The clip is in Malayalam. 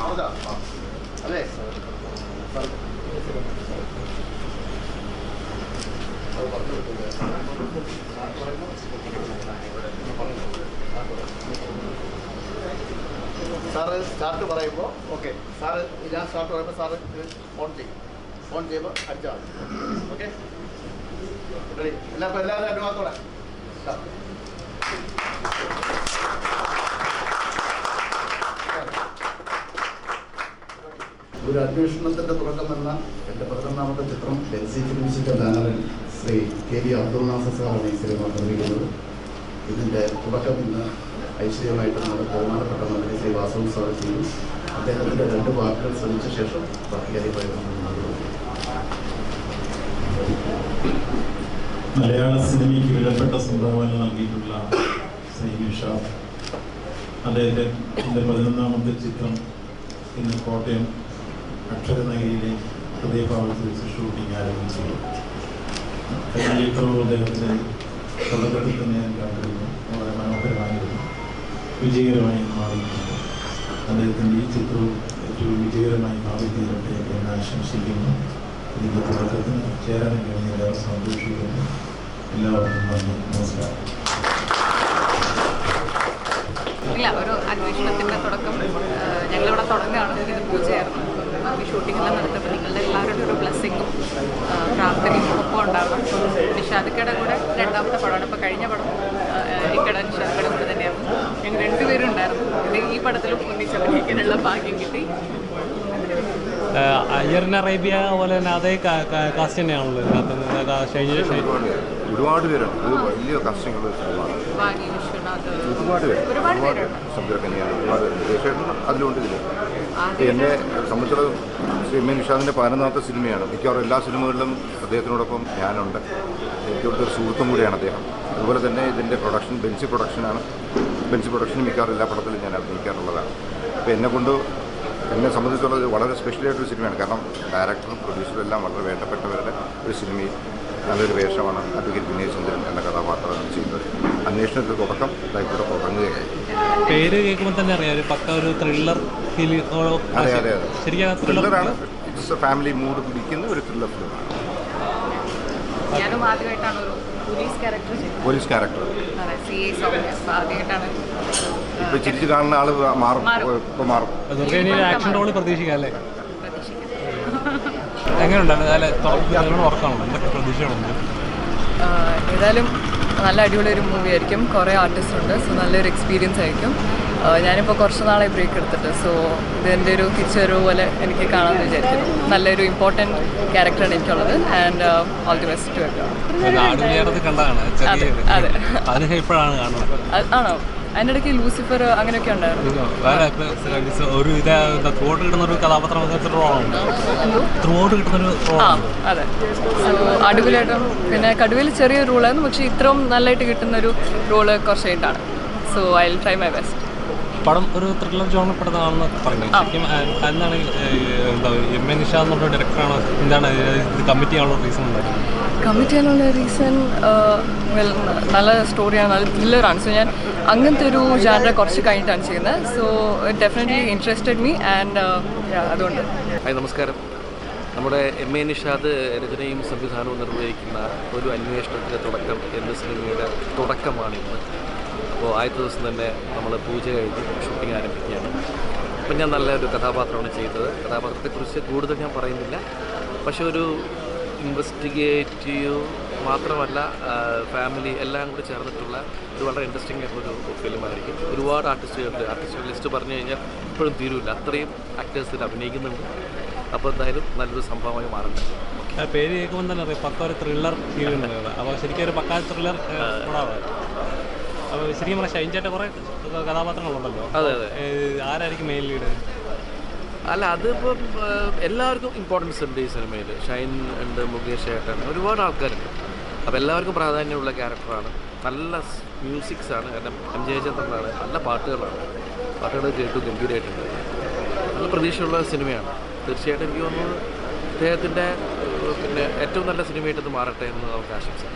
ಹೌದಾ ಅದೇ സാറ് സ്റ്റാർട്ട് പറയുമ്പോൾ ഓക്കെ സാറ് ഞാൻ സ്റ്റാർട്ട് പറയുമ്പോൾ സാറ് ഫോൺ ചെയ്യും ഫോൺ ചെയ്യുമ്പോൾ അടിച്ചാൽ മതി ഓക്കെ റെഡി എല്ലാവർക്കും എല്ലാവരും അനുഭവത്തോടെ ഒരു അന്വേഷണത്തിന്റെ തുടക്കം എന്ന എന്റെ പതിനൊന്നാമത്തെ ചിത്രം ഡെൻസി ഫിലിംസിന്റെ ബാനറിൽ ശ്രീ കെ വി അബ്ദുൾ നാസർ സാറാണ് ഈ സിനിമ നിർമ്മിക്കുന്നത്. ഇതിന്റെ തുടക്കം ഇന്ന് ഐശ്വര്യമായിട്ട് നമ്മുടെ ബഹുമാനപ്പെട്ട മന്ത്രി ശ്രീ വാസവൻ സാർ ചെയ്തു. അദ്ദേഹത്തിന്റെ രണ്ട് വാക്കുകൾ ശ്രമിച്ച ശേഷം ബാക്കി കാര്യമായി നമ്മൾ മലയാള സിനിമയ്ക്ക് വിലപ്പെട്ട സംഭാവന നൽകിയിട്ടുള്ള ശ്രീ നിഷാദ് അദ്ദേഹത്തിന്റെ പതിനൊന്നാമത്തെ ചിത്രം ഇന്ന് കോട്ടയം അക്ഷരനഗരിയിലെ ഹൃദയഭാവത്തിൽ വെച്ച് ഷൂട്ടിംഗ് ആരംഭിച്ചു. കഴിഞ്ഞ തുടക്കത്തിൽ തന്നെ ഞാൻ കണ്ടിരുന്നു. വളരെ മനോഹരമായിരുന്നു. വിജയകരമായി മാറിയിട്ടുണ്ട്. അദ്ദേഹത്തിന്റെ ഈ ചിത്രവും ഏറ്റവും വിജയകരമായി മാറി എന്ന് ആശംസിക്കുന്നു. ഇതിന്റെ തുടക്കത്തിന് ചേരാൻ കഴിഞ്ഞ എല്ലാവരും സന്തോഷിക്കുന്നു. എല്ലാവർക്കും നന്ദി. നമസ്കാരം. ഇല്ല ഒരു അന്വേഷണത്തിന്റെ തുടക്കം ഞങ്ങളിവിടെ തുടങ്ങുകയാണ്. ഇത് പൂജയായിരുന്നു. ഷൂട്ടിംഗ് എല്ലാം നടത്തുമ്പോൾ നിങ്ങളുടെ എല്ലാവരുടെ ഒരു ബ്ലെസ്സിങ്ങും പ്രാർത്ഥനയും ഒപ്പം ഉണ്ടാവണം. നിഷാദിക്കയുടെ കൂടെ രണ്ടാമത്തെ പടമാണ്. ഇപ്പോൾ കഴിഞ്ഞ പടം ഇക്കട നിഷാദിക്കയുടെ കൂടെ തന്നെയായിരുന്നു ഞങ്ങൾ രണ്ടുപേരും ഉണ്ടായിരുന്നു ഇത് ഈ പടത്തിലും ഒന്നിച്ച് അഭിനയിക്കാനുള്ള ഭാഗ്യം കിട്ടി. അയ്യറിൻ അറേബ്യ പോലെ തന്നെ അതേ കാസ്റ്റ് തന്നെയാണല്ലോ ഇതിനകത്ത് ഒരുപാട് ഒരുപാട് പേരുണ്ട്. ഇത് വലിയ സിനിമയാണ് ഒരുപാട് പേര് ഒരുപാട് പേരുണ്ട്. അതിലുണ്ട് ഇതിൽ എന്നെ സംബന്ധിച്ചിടത്തോളം ശ്രീ എം എൻ നിഷാദിന്റെ പതിനൊന്നാമത്തെ സിനിമയാണ്. മിക്കവാറും എല്ലാ സിനിമകളിലും അദ്ദേഹത്തിനോടൊപ്പം ഞാനുണ്ട്. എനിക്ക് ഇവിടുത്തെ സുഹൃത്തും കൂടിയാണ് അദ്ദേഹം. അതുപോലെ തന്നെ ഇതിന്റെ പ്രൊഡക്ഷൻ ബെൻസി പ്രൊഡക്ഷനാണ്. ബെൻസി പ്രൊഡക്ഷൻ മിക്കവാറും എല്ലാ പടത്തിലും ഞാൻ അഭിനയിക്കാറുള്ളതാണ്. അപ്പോൾ എന്നെ കൊണ്ട് എന്നെ സംബന്ധിച്ചുള്ളത് വളരെ സ്പെഷ്യലായിട്ടൊരു സിനിമയാണ്. കാരണം ഡയറക്ടറും പ്രൊഡ്യൂസറും എല്ലാം വളരെ വേണ്ടപ്പെട്ടവരുടെ ഒരു സിനിമയിൽ നല്ലൊരു വേഷമാണ് അഡ്വക്കേറ്റ് വിനയചന്ദ്രൻ എന്ന കഥാപാത്രം ചെയ്യുന്നത്. അന്വേഷണത്തിൽ തുടക്കം ഇവിടെ തുടങ്ങുകയായി പേര് കേൾക്കുമ്പോൾ തന്നെ അറിയാം. ഒരു പക്ക ഒരു ത്രില്ലർ ഫീൽ ശരിക്കും ത്രില്ലറാണ് ഇറ്റ്സ് എ ഫാമിലി മൂഡ് പിടിക്കുന്ന ഒരു ത്രില്ലർ ഫിലിമാണ് ഞാനും ആദ്യമായിട്ടാണ് ഒരു പോലീസ് ക്യാരക്ടർ പോലീസ് ആദ്യമായിട്ടാണ്. ഇപ്പൊ ചിരിച്ചു കാണുന്ന ആൾ മാറും. ഇപ്പൊ ആക്ഷൻ റോൾ പ്രതീക്ഷിക്കാം അല്ലേ? എങ്ങനെയുണ്ടായിരുന്നു ഏതായാലും നല്ല അടിപൊളി ഒരു മൂവി ആയിരിക്കും. കുറേ ആർട്ടിസ്റ്റ് ഉണ്ട്. സോ നല്ലൊരു എക്സ്പീരിയൻസ് ആയിരിക്കും. ഞാനിപ്പോൾ കുറച്ച് നാളെ ബ്രേക്ക് എടുത്തിട്ട്. സോ ഇതെന്റെ ഒരു തിരിച്ചുവരവ് പോലെ എനിക്ക് കാണാമെന്ന് വിചാരിക്കുന്നു. നല്ലൊരു ഇമ്പോർട്ടന്റ് ക്യാരക്ടറാണ് എനിക്കുള്ളത്. And all the best too ആണോ? അതിന്റെ ഇടയ്ക്ക് ലൂസിഫർ അങ്ങനെയൊക്കെ ഉണ്ടായിരുന്നു. ഒരു കിട്ടുന്ന ഒരു കഥാപാത്രം കിട്ടുന്ന ഒരു ആ അതെ. അടിപൊളിയായിട്ടും പിന്നെ കടുവയിൽ ചെറിയൊരു റോളായിരുന്നു പക്ഷെ ഇത്രയും നല്ലതായിട്ട് കിട്ടുന്ന ഒരു role കുറച്ചായിട്ടാണ് so I will try my best പടം ഒരു ത്രില്ലർ ജോണർ പെടുന്നതാണെന്ന് പറഞ്ഞു ശരിക്കും ഈ, എന്താ എം എ നിഷ എന്നുള്ള ഡയറക്ടറാണ് എന്താണ് ഇത് കമ്മിറ്റ് ചെയ്യാനുള്ള റീസൺ ഉണ്ടായിരുന്നത് കമ്മിറ്റ് ചെയ്യാനുള്ള റീസൺ വെൽ നല്ല സ്റ്റോറിയാണ് നല്ല ത്രില്ലറാണ് സോ ഞാൻ അങ്ങനത്തെ ഒരു ജാനറ കുറച്ച് കഴിഞ്ഞിട്ടാണ് ചെയ്യുന്നത്. So definitely interested me and അതുകൊണ്ട്. ഹായ് നമസ്കാരം. നമ്മുടെ എം എ നിഷാദ് രചനയും സംവിധാനവും നിർവഹിക്കുന്ന ഒരു അന്വേഷണത്തിന്റെ തുടക്കം എന്ന സിനിമയുടെ തുടക്കമാണ് ഇന്ന് അപ്പോൾ ആദ്യത്തെ ദിവസം തന്നെ നമ്മൾ പൂജ കഴിഞ്ഞ് ഷൂട്ടിംഗ് ആരംഭിക്കുകയാണ്. അപ്പം ഞാൻ നല്ലൊരു കഥാപാത്രമാണ് ചെയ്തത്. കഥാപാത്രത്തെക്കുറിച്ച് കൂടുതൽ ഞാൻ പറയുന്നില്ല. പക്ഷെ ഒരു ഇൻവെസ്റ്റിഗേറ്റീവ് മാത്രമല്ല ഫാമിലി എല്ലാം കൂടി ചേർന്നിട്ടുള്ള ഒരു വളരെ ഇൻട്രസ്റ്റിംഗ് ആയിട്ടുള്ളൊരു ഫിലിമായിരിക്കും. ഒരുപാട് ആർട്ടിസ്റ്റുകളുണ്ട്. ആർട്ടിസ്റ്റുകൾ ലിസ്റ്റ് പറഞ്ഞു കഴിഞ്ഞാൽ ഇപ്പോഴും തീരുമില്ല അത്രയും ആക്ടേഴ്സ് ഇതിൽ അഭിനയിക്കുന്നുണ്ട്. അപ്പോൾ എന്തായാലും നല്ലൊരു സംഭവമായി മാറുന്നുണ്ട്. പേര് കേൾക്കുമ്പോൾ തന്നെ അറിയാം. ഒരു ത്രില്ലർ ഫീൽ അപ്പോൾ ശരിക്കും ഒരു പക്കാ ത്രില്ലർ ശരിക്കും പറഞ്ഞാൽ ഷൈൻ ചേട്ടൻ കുറേ കഥാപാത്രങ്ങളുണ്ടല്ലോ. അതെ അതെ. ആരായിരിക്കും മെയിൻ ലീഡ് അല്ല അതിപ്പം എല്ലാവർക്കും ഇമ്പോർട്ടൻസ് ഉണ്ട് ഈ സിനിമയിൽ. ഷൈൻ ഉണ്ട് മുകേഷ് ഏട്ടൻ ഒരുപാട് ആൾക്കാരുണ്ട്. അപ്പോൾ എല്ലാവർക്കും പ്രാധാന്യമുള്ള ക്യാരക്ടറാണ്. നല്ല മ്യൂസിക്സ് ആണ്. കാരണം എം ജെ ചന്ദ്രനാണ് നല്ല പാട്ടുകളാണ്. പാട്ടുകൾ കേട്ടു ഗംഭീരമായിട്ടുണ്ട് നല്ല പ്രതീക്ഷയുള്ള സിനിമയാണ്. തീർച്ചയായിട്ടും എനിക്ക് തോന്നുന്നു അദ്ദേഹത്തിന്റെ പിന്നെ ഏറ്റവും നല്ല സിനിമയായിട്ടത് മാറട്ടെ എന്ന് നമുക്ക് ആശംസിക്കാം.